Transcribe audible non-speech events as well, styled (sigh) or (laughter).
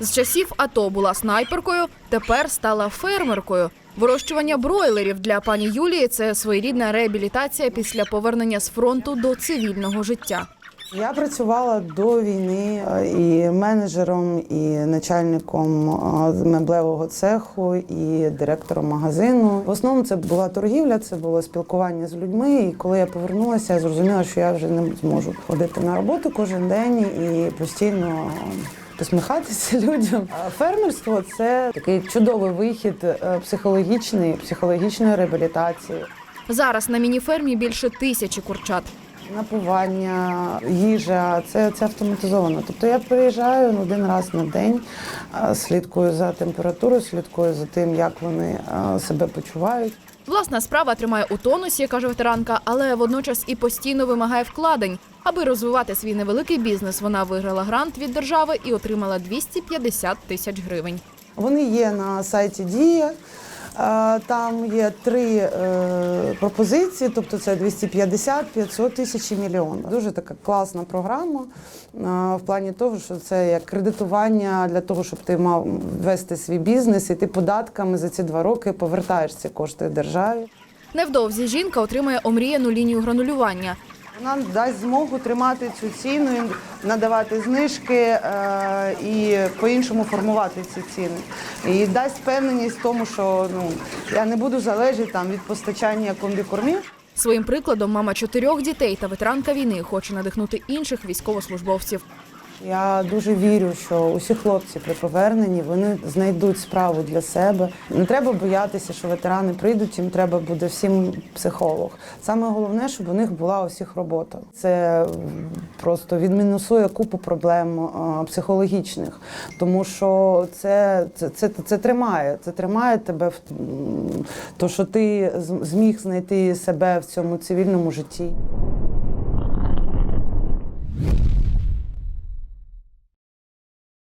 З часів АТО була снайперкою, тепер стала фермеркою. Вирощування бройлерів для пані Юлії це своєрідна реабілітація після повернення з фронту до цивільного життя. Я працювала до війни е, і менеджером, і начальником е, меблевого цеху, і директором магазину. В основному це була торгівля, це було спілкування з людьми. І коли я повернулася, я зрозуміла, що я вже не зможу ходити на роботу кожен день і постійно. Посміхатися (laughs) людям. Фермерство це такий чудовий вихід е, психологічний, психологічної реабілітації. Зараз на мініфермі більше тисячі курчат. Напування, їжа це, це автоматизовано. Тобто я приїжджаю один раз на день, слідкую за температурою, слідкую за тим, як вони себе почувають. Власна справа тримає у тонусі, каже ветеранка, але водночас і постійно вимагає вкладень. Аби розвивати свій невеликий бізнес, вона виграла грант від держави і отримала 250 тисяч гривень. Вони є на сайті Дія. Там є три е, пропозиції, тобто це 250, 500 тисяч і мільйон. Дуже така класна програма в плані того, що це як кредитування для того, щоб ти мав вести свій бізнес, і ти податками за ці два роки повертаєш ці кошти державі. Невдовзі жінка отримає омріяну лінію гранулювання. Вона дасть змогу тримати цю ціну, надавати знижки е, і по-іншому формувати ці ціни. І дасть впевненість в тому, що ну я не буду залежати там від постачання комбікормів. Своїм прикладом мама чотирьох дітей та ветеранка війни хоче надихнути інших військовослужбовців. Я дуже вірю, що усі хлопці при поверненні вони знайдуть справу для себе. Не треба боятися, що ветерани прийдуть, їм треба буде всім психолог. Саме головне, щоб у них була у всіх робота. Це просто відмінусує купу проблем психологічних, тому що це, це, це, це тримає. Це тримає тебе в то, що ти зміг знайти себе в цьому цивільному житті.